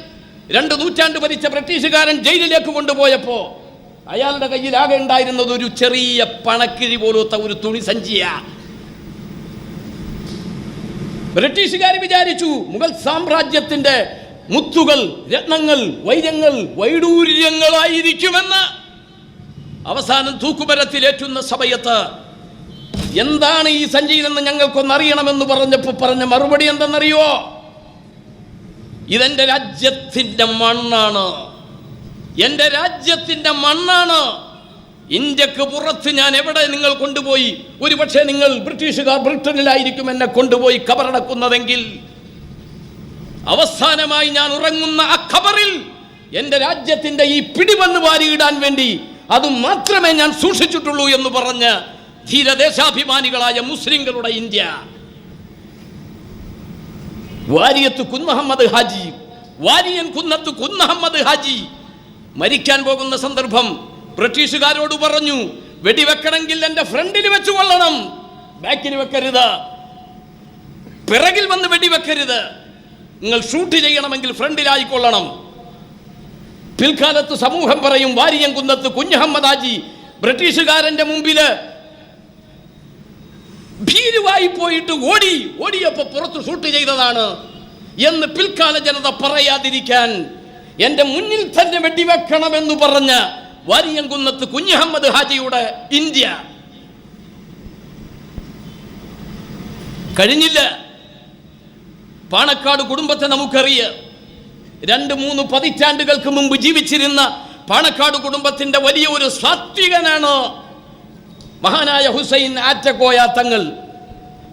രണ്ട് നൂറ്റാണ്ട് ഭരിച്ച ബ്രിട്ടീഷുകാരൻ ജയിലിലേക്ക് കൊണ്ടുപോയപ്പോ അയാളുടെ കയ്യിൽ ആകെ ഉണ്ടായിരുന്നത് ഒരു ചെറിയ പണക്കിഴി പോലത്തെ ഒരു തുണി സഞ്ചിയാ. ബ്രിട്ടീഷുകാർ വിചാരിച്ചു മുഗൾ സാമ്രാജ്യത്തിന്റെ മുത്തുകൾ രത്നങ്ങൾ വൈര്യങ്ങൾ വൈഡൂര്യങ്ങളായിരിക്കുമെന്ന് അവസാനം തൂക്കുമരത്തിലേറ്റുന്ന സമയത്ത് എന്താണ് ഈ സഞ്ചിയിലെന്ന് ഞങ്ങൾക്കൊന്ന് അറിയണമെന്ന് പറഞ്ഞപ്പോൾ പറഞ്ഞ മറുപടി എന്തെന്നറിയോ ഇതെന്റെ രാജ്യത്തിന്റെ മണ്ണാണ്. എന്റെ രാജ്യത്തിന്റെ മണ്ണാണ്. ഇന്ത്യയ്ക്ക് പുറത്ത് ഞാൻ എവിടെ നിങ്ങൾ കൊണ്ടുപോയി? ഒരുപക്ഷെ നിങ്ങൾ ബ്രിട്ടീഷുകാർ ബ്രിട്ടനിലായിരിക്കും എന്നെ കൊണ്ടുപോയി കബറടക്കുന്നതെങ്കിൽ. അവസാനമായി ഞാൻ ഉറങ്ങുന്ന ആ ഖബറിൽ എന്റെ രാജ്യത്തിന്റെ ഈ പിടിവന്ന് വാരിയിടാൻ വേണ്ടി അത് മാത്രമേ ഞാൻ സൂക്ഷിച്ചിട്ടുള്ളൂ എന്ന് പറഞ്ഞ് ധീരദേശാഭിമാനികളായ മുസ്ലിങ്ങളുടെ ഇന്ത്യ. വാരിയത്ത് കുന്നഹമ്മദ് ഹാജി വാരിയൻ കുന്നത്ത് കുന്നഹമ്മദ് ഹാജി മരിക്കാൻ പോകുന്ന സന്ദർഭം ബ്രിട്ടീഷുകാരോട് പറഞ്ഞു വെടിവെക്കണമെങ്കിൽ എന്റെ ഫ്രണ്ടിൽ വെച്ച് കൊള്ളണം. ബാക്കിൽ വെക്കരുത്. പിറകിൽ വന്ന് വെടിവെക്കരുത്. നിങ്ങൾ ഷൂട്ട് ചെയ്യണമെങ്കിൽ ഫ്രണ്ടിലായിക്കൊള്ളണം പിൽക്കാലത്ത് സമൂഹം പറയും വാരിയം കുന്നത്ത് കുഞ്ഞഹമ്മദാജി ബ്രിട്ടീഷുകാരന്റെ മുമ്പിൽ ഭീരുവായി പോയിട്ട് ഓടി ഓടിയപ്പോൾ പുറത്ത് ഷൂട്ട് ചെയ്തതാണ് എന്ന് പിൽക്കാല ജനത പറയാതിരിക്കാൻ എന്റെ മുന്നിൽ തന്നെ വെടിവെക്കണമെന്ന് പറഞ്ഞ വാരിയംകുന്നത്ത് കുഞ്ഞഹമ്മദ് ഹാജിയുടെ ഇന്ത്യ. കഴിഞ്ഞില്ല. പാണക്കാട് കുടുംബത്തെ നമുക്കറിയാം. രണ്ട് മൂന്ന് പതിറ്റാണ്ടുകൾക്ക് മുമ്പ് ജീവിച്ചിരുന്ന പാണക്കാട് കുടുംബത്തിന്റെ വലിയ ഒരു സാത്വികനാണ് മഹാനായ ഹുസൈൻ ആറ്റക്കോയ തങ്ങൾ.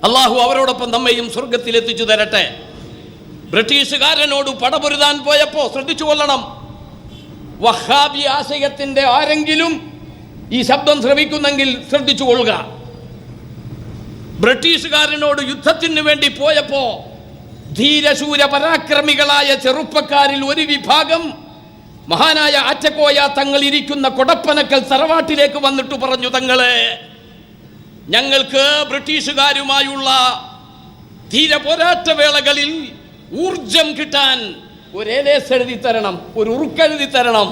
അള്ളാഹു അവരോടൊപ്പം നമ്മയും സ്വർഗത്തിൽ എത്തിച്ചു തരട്ടെ. ബ്രിട്ടീഷുകാരനോട് പടപൊരുതാൻ പോയപ്പോ ശ്രദ്ധിച്ചു കൊള്ളണം. വഹാബി ആശയത്തിന്റെ ആരെങ്കിലും ഈ ശബ്ദം ശ്രമിക്കുന്നെങ്കിൽ ശ്രദ്ധിച്ചു കൊള്ളുക. ബ്രിട്ടീഷുകാരനോട് യുദ്ധത്തിന് വേണ്ടി പോയപ്പോ ധീരശൂര പരാക്രമികളായ ചെറുപ്പക്കാരിൽ ഒരു വിഭാഗം മഹാനായ ആറ്റക്കോയ തങ്ങൾ ഇരിക്കുന്ന കൊടപ്പനക്കൽ തറവാട്ടിലേക്ക് വന്നിട്ട് പറഞ്ഞു തങ്ങളെ ഞങ്ങൾക്ക് ബ്രിട്ടീഷുകാരുമായുള്ള ധീര പോരാട്ട വേളകളിൽ ഊർജം കിട്ടാൻ ഒരു ഏലേസ് എഴുതി തരണം ഒരു ഉറുക്കെഴുതി തരണം.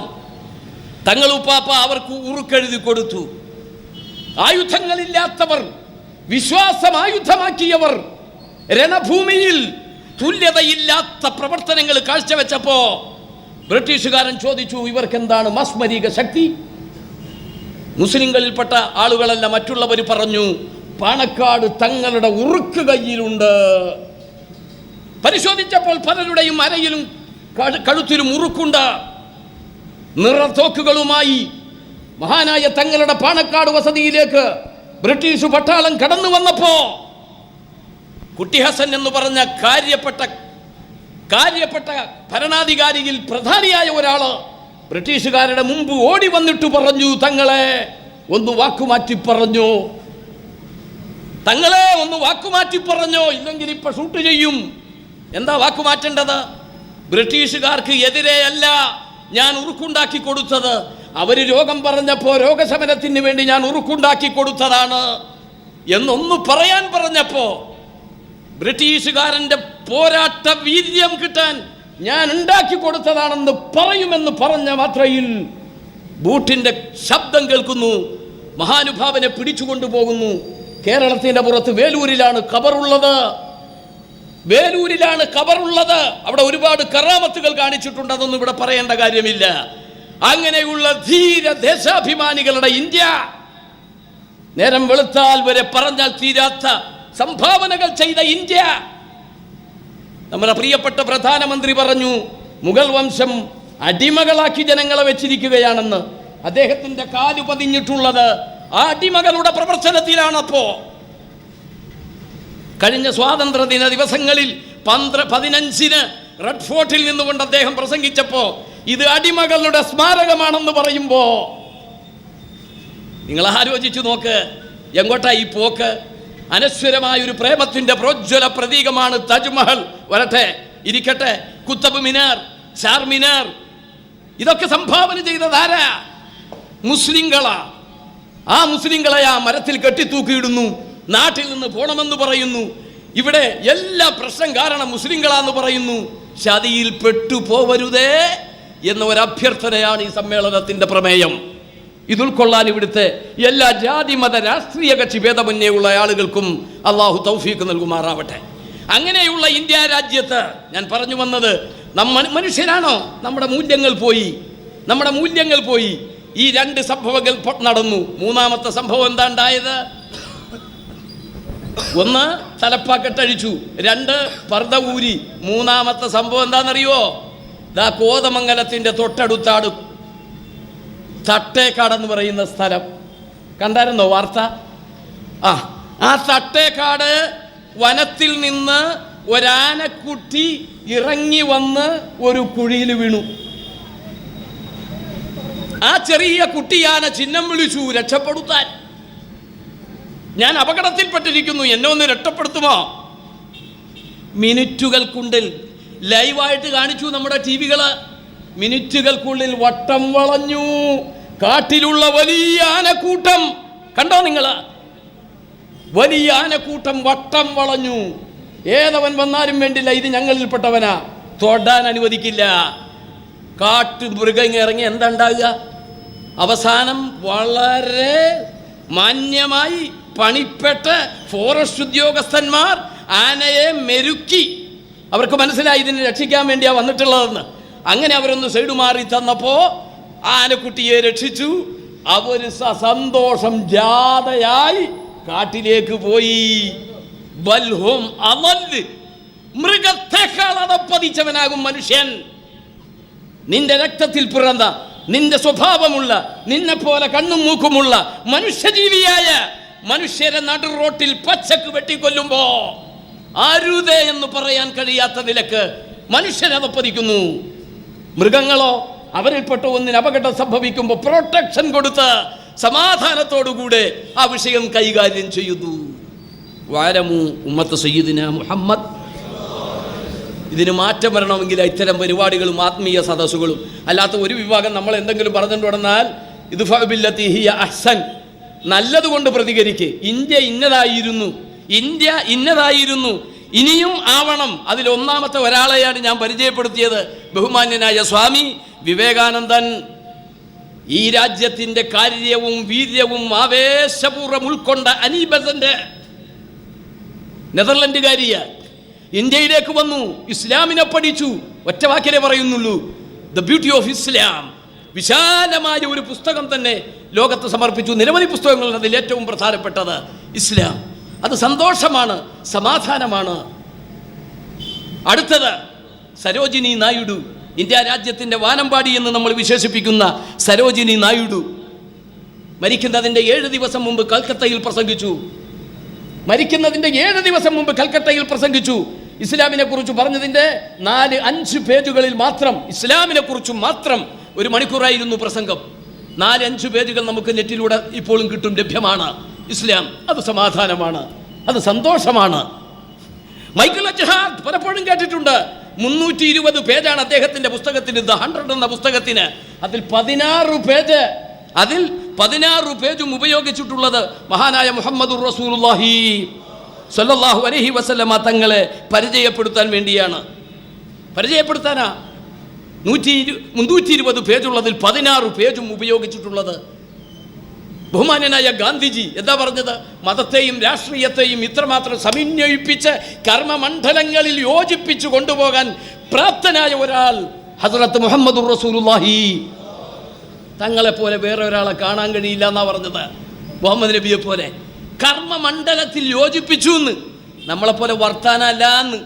തങ്ങൾ ഉപ്പാപ്പ അവർക്ക് ഉറുക്കെഴുതി കൊടുത്തു. ആയുധങ്ങളില്ലാത്തവർ വിശ്വാസം ആയുധമാക്കിയവർ രണഭൂമിയിൽ തുല്യതയില്ലാത്ത പ്രവർത്തനങ്ങൾ കാഴ്ചവെച്ചപ്പോ ബ്രിട്ടീഷുകാരൻ ചോദിച്ചു ഇവർക്ക് എന്താണ് മസ്മരീക ശക്തി? മുസ്ലിങ്ങളിൽപ്പെട്ട ആളുകളല്ല മറ്റുള്ളവർ പറഞ്ഞു പാണക്കാട് തങ്ങളുടെ ഉറുക്ക് കയ്യിലുണ്ട്. പരിശോധിച്ചപ്പോൾ പലരുടെയും അരയിലും കഴു- മുറുക്കുണ്ട നിറത്തോക്കുകളുമായി മഹാനായ തങ്ങളുടെ പാണക്കാട് വസതിയിലേക്ക് ബ്രിട്ടീഷ് പട്ടാളം കടന്നു വന്നപ്പോ കുട്ടിഹസൻ എന്ന് പറഞ്ഞ കാര്യപ്പെട്ട കാര്യപ്പെട്ട ഭരണാധികാരിയിൽ പ്രധാനിയായ ഒരാൾ ബ്രിട്ടീഷുകാരുടെ മുമ്പ് ഓടി വന്നിട്ട് പറഞ്ഞു തങ്ങളെ ഒന്ന് വാക്കുമാറ്റി പറഞ്ഞു. തങ്ങളെ ഒന്ന് വാക്കുമാറ്റി പറഞ്ഞോ. ഇല്ലെങ്കിൽ ഇപ്പൊ ഷൂട്ട് ചെയ്യും. എന്താ വാക്കുമാറ്റേണ്ടത്? ബ്രിട്ടീഷുകാർക്ക് എതിരെയല്ല ഞാൻ ഉറുക്കുണ്ടാക്കി കൊടുത്തത്. അവർ രോഗം പറഞ്ഞപ്പോൾ രോഗശമനത്തിന് വേണ്ടി ഞാൻ ഉറുക്കുണ്ടാക്കി കൊടുത്തതാണ് എന്നൊന്ന് പറയാൻ പറഞ്ഞപ്പോ ബ്രിട്ടീഷുകാരന്റെ പോരാട്ട വീര്യം കിട്ടാൻ ഞാൻ ഉണ്ടാക്കി കൊടുത്തതാണെന്ന് പറയുമെന്ന് പറഞ്ഞ മാത്രയിൽ ബൂട്ടിന്റെ ശബ്ദം കേൾക്കുന്നു. മഹാനുഭാവനെ പിടിച്ചുകൊണ്ടുപോകുന്നു. കേരളത്തിന്റെ പുറത്ത് വേലൂരിലാണ് കബറുള്ളത് വേലൂരിലാണ് കബറുള്ളത്. അവിടെ ഒരുപാട് കറാമത്തുകൾ കാണിച്ചിട്ടുണ്ട് അതൊന്നും ഇവിടെ പറയേണ്ട കാര്യമില്ല. അങ്ങനെയുള്ള ധീര ദേശാഭിമാനികളുടെ ഇന്ത്യ. നേരം വെളുത്താൽ വരെ പറഞ്ഞാൽ തീരാത്ത സംഭാവനകൾ ചെയ്ത ഇന്ത്യ. നമ്മുടെ പ്രിയപ്പെട്ട പ്രധാനമന്ത്രി പറഞ്ഞു മുഗൾ വംശം അടിമകളാക്കി ജനങ്ങളെ വെച്ചിരിക്കുകയാണെന്ന്. അദ്ദേഹത്തിന്റെ കാലു പതിഞ്ഞിട്ടുള്ളത് ആ അടിമകളുടെ പ്രവർത്തനത്തിലാണപ്പോ. കഴിഞ്ഞ സ്വാതന്ത്ര്യ ദിന ദിവസങ്ങളിൽ പന്ത്ര പതിനഞ്ചിന് റെഡ് ഫോർട്ടിൽ നിന്നുകൊണ്ട് അദ്ദേഹം പ്രസംഗിച്ചപ്പോ ഇത് അടിമകളുടെ സ്മാരകമാണെന്ന് പറയുമ്പോ നിങ്ങൾ ആലോചിച്ചു നോക്ക് എങ്ങോട്ടാ ഈ പോക്ക്? അനശ്വരമായ ഒരു പ്രേമത്തിന്റെ പ്രോജ്വല പ്രതീകമാണ് താജ്മഹൽ. വരട്ടെ ഇരിക്കട്ടെ കുത്തബ് മിനാർ ചാർമിനാർ ഇതൊക്കെ സംഭാവന ചെയ്തതാരാ മുസ്ലിങ്ങളാ. ആ മുസ്ലിങ്ങളെ ആ മരത്തിൽ കെട്ടിത്തൂക്കിയിടുന്നു. നാട്ടിൽ നിന്ന് പോണമെന്ന് പറയുന്നു. ഇവിടെ എല്ലാ പ്രശ്നം കാരണം മുസ്ലിങ്ങളാന്ന് പറയുന്നു. ചതിയിൽ പെട്ടുപോവരുതേ എന്ന ഒരു അഭ്യർത്ഥനയാണ് ഈ സമ്മേളനത്തിന്റെ പ്രമേയം. ഇത് ഉൾക്കൊള്ളാൻ ഇവിടുത്തെ എല്ലാ ജാതി മത രാഷ്ട്രീയ കക്ഷി ഭേദമന്യുള്ള ആളുകൾക്കും അള്ളാഹു തൗഫീക്ക് നൽകുമാറാവട്ടെ. അങ്ങനെയുള്ള ഇന്ത്യ രാജ്യത്ത് ഞാൻ പറഞ്ഞു വന്നത് നമ്മൾ മനുഷ്യരാണോ? നമ്മുടെ മൂല്യങ്ങൾ പോയി. നമ്മുടെ മൂല്യങ്ങൾ പോയി. ഈ രണ്ട് സംഭവങ്ങൾ നടന്നു. മൂന്നാമത്തെ സംഭവം എന്താ ഉണ്ടായത്? ഒന്ന് തലപ്പാക്കെട്ടഴിച്ചു. രണ്ട് പർദ്ദ ഊരി മൂന്നാമത്തെ സംഭവം എന്താണെന്നറിയോ ദാ കോതമംഗലത്തിന്റെ തൊട്ടടുത്താണ് തട്ടേക്കാട് എന്ന് പറയുന്ന സ്ഥലം. കണ്ടായിരുന്നോ വാർത്ത? ആ ആ തട്ടേക്കാട് വനത്തിൽ നിന്ന് ഒരാനക്കുട്ടി ഇറങ്ങി വന്ന് ഒരു കുഴിയിൽ വീണു. ആ ചെറിയ കുട്ടിയാന ചിഹ്നം വിളിച്ചു രക്ഷപ്പെടുത്താൻ. ഞാൻ അപകടത്തിൽപ്പെട്ടിരിക്കുന്നു. എന്നെ ഒന്ന് രക്ഷപ്പെടുത്തുമോ? മിനിറ്റുകൾക്കുള്ളിൽ ലൈവായിട്ട് കാണിച്ചു നമ്മുടെ ടി വികൾ മിനിറ്റുകൾക്കുള്ളിൽ വട്ടം വളഞ്ഞു. കാട്ടിലുള്ള വലിയ ആനക്കൂട്ടം. കണ്ടോ നിങ്ങൾ വലിയ ആനക്കൂട്ടം വട്ടം വളഞ്ഞു. ഏതവൻ വന്നാലും വേണ്ടില്ല ഇത് ഞങ്ങളിൽപ്പെട്ടവനാ. തൊടാൻ അനുവദിക്കില്ല. കാട്ടു മൃഗം ഇറങ്ങി എന്താ അവസാനം വളരെ മാന്യമായി പണിപ്പെട്ട് ഫോറസ്റ്റ് ഉദ്യോഗസ്ഥന്മാർ ആനയെ മെരുക്കി. അവർക്ക് മനസ്സിലായി ഇതിനെ രക്ഷിക്കാൻ വേണ്ടിയാ വന്നിട്ടുള്ളതെന്ന്. അങ്ങനെ അവരൊന്ന് സൈഡ് മാറി തന്നപ്പോ ആനക്കുട്ടിയെ രക്ഷിച്ചു. അവർ സ- സന്തോഷം ജാഥയായി കാട്ടിലേക്ക് പോയി. ബൽഹും മനുഷ്യൻ. നിന്റെ രക്തത്തിൽ പിറന്ന നിന്റെ സ്വഭാവമുള്ള നിന്നെപ്പോലെ കണ്ണും മൂക്കുമുള്ള മനുഷ്യജീവിയായ മനുഷ്യരെ നടു റോട്ടിൽ പച്ചക്ക് വെട്ടിക്കൊല്ലുമ്പോ ആരുതേ എന്ന് പറയാൻ കഴിയാത്ത നിലയ്ക്ക് മനുഷ്യരതപ്പതിക്കുന്നു മൃഗങ്ങളോ അവരിൽപ്പെട്ട ഒന്നിന് അപകടം സംഭവിക്കുമ്പോൾ പ്രൊട്ടക്ഷൻ കൊടുത്ത് സമാധാനത്തോടുകൂടെ ആ വിഷയം കൈകാര്യം ചെയ്യുന്നു. വാരമു ഉമ്മത്ത് സയ്യിദിന മുഹമ്മദ്. ഇതിന് മാറ്റം വരണമെങ്കിൽ ഇത്തരം പരിപാടികളും ആത്മീയ സദസ്സുകളും. അല്ലാത്ത ഒരു വിഭാഗം നമ്മൾ എന്തെങ്കിലും പറഞ്ഞിട്ടുണ്ടെന്നാൽ ഇത് ഫബില്ലത്തി അഹ്സൻ. നല്ലതുകൊണ്ട് പ്രതികരിക്ക്. ഇന്ത്യ ഇന്നതായിരുന്നു. ഇന്ത്യ ഇന്നതായിരുന്നു. ഇനിയും ആവണം. അതിൽ ഒന്നാമത്തെ ഒരാളെയാണ് ഞാൻ പരിചയപ്പെടുത്തിയത്. ബഹുമാന്യനായ സ്വാമി വിവേകാനന്ദൻ. ഈ രാജ്യത്തിന്റെ കാര്യവും വീര്യവും ആവേശപൂർവം ഉൾക്കൊണ്ട അനീബസന്റെ നെതർലൻഡുകാരിയ. ഇന്ത്യയിലേക്ക് വന്നു. ഇസ്ലാമിനെ പഠിച്ചു. ഒറ്റ വാക്കിലെ പറയുന്നുള്ളൂ. The beauty of Islam. വിശാലമായ ഒരു പുസ്തകം തന്നെ ലോകത്ത് സമർപ്പിച്ചു. നിരവധി പുസ്തകങ്ങൾ അതിൽ ഏറ്റവും പ്രധാനപ്പെട്ടത് ഇസ്ലാം. അത് സന്തോഷമാണ് സമാധാനമാണ്. അടുത്തത് സരോജിനി നായിഡു. ഇന്ത്യ രാജ്യത്തിന്റെ വാനമ്പാടി എന്ന് നമ്മൾ വിശേഷിപ്പിക്കുന്ന സരോജിനി നായിഡു. മരിക്കുന്നതിന്റെ ഏഴ് ദിവസം മുമ്പ് കൽക്കത്തയിൽ പ്രസംഗിച്ചു. മരിക്കുന്നതിന്റെ ഏഴ് ദിവസം മുമ്പ് കൽക്കട്ടയിൽ പ്രസംഗിച്ചു. ഇസ്ലാമിനെ കുറിച്ച് പറഞ്ഞതിന്റെ നാല് അഞ്ച് പേജുകളിൽ മാത്രം ഇസ്ലാമിനെ കുറിച്ച് മാത്രം ഒരു മണിക്കൂറായിരുന്നു പ്രസംഗം. നാലഞ്ച് പേജുകൾ നമുക്ക് നെറ്റിലൂടെ ഇപ്പോഴും കിട്ടും. ലഭ്യമാണ്. ഇസ്ലാം അത് സമാധാനമാണ്. അത് സന്തോഷമാണ്. മൈക്കിൾ അജഹാദ് പലപ്പോഴും കേട്ടിട്ടുണ്ട്. മുന്നൂറ്റി ഇരുപത് പേജാണ് അദ്ദേഹത്തിന്റെ പുസ്തകത്തിന്. ദ ഹൺഡ്രഡ് എന്ന പുസ്തകത്തിന്. അതിൽ പതിനാറ് പേജ്. അതിൽ പതിനാറ് പേജും ഉപയോഗിച്ചിട്ടുള്ളത് മഹാനായ മുഹമ്മദ് അലൈഹി വസല്ലമ തങ്ങളെ പരിചയപ്പെടുത്താൻ വേണ്ടിയാണ്. പരിചയപ്പെടുത്താനാ? നൂറ്റി ഇരു മുന്നൂറ്റി ഇരുപത് പേജുള്ളതിൽ പതിനാറ് പേജും ഉപയോഗിച്ചിട്ടുള്ളത്. ബഹുമാനനായ ഗാന്ധിജി എന്താ പറഞ്ഞത്? മതത്തെയും രാഷ്ട്രീയത്തെയും ഇത്രമാത്രം സമന്വയിപ്പിച്ച് കർമ്മമണ്ഡലങ്ങളിൽ യോജിപ്പിച്ചു കൊണ്ടുപോകാൻ പ്രാപ്തനായ ഒരാൾ ഹസരത്ത് മുഹമ്മദ് റസൂലുല്ലാഹി തങ്ങളെ പോലെ വേറെ ഒരാളെ കാണാൻ കഴിയില്ല എന്നാ പറഞ്ഞത്. മുഹമ്മദ് നബിയെ പോലെ കർമ്മമണ്ഡലത്തിൽ യോജിപ്പിച്ചു എന്ന്. നമ്മളെപ്പോലെ വർത്താനല്ല എന്ന്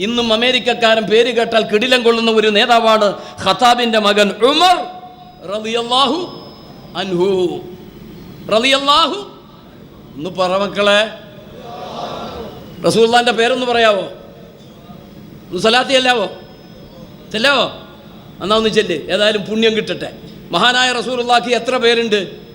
ഇന്നും അമേരിക്കക്കാരൻ പേര് കേട്ടാൽ കിടിലം കൊള്ളുന്ന ഒരു നേതാവാണ് ഖത്താബിന്റെ മകൻ ഉമർ റളിയല്ലാഹു അൻഹു. റളിയല്ലാഹു. ഒന്ന് പറ മക്കളെ. റസൂല്ലാന്റെ പേരൊന്ന് പറയാവോ? സലാത്തി അല്ലാവോ? ചെല്ലാവോ? എന്നാ ഒന്ന് ചെല്ല്. ഏതായാലും പുണ്യം കിട്ടട്ടെ. മഹാനായ റസൂലുള്ളാഹി എത്ര പേരുണ്ട്?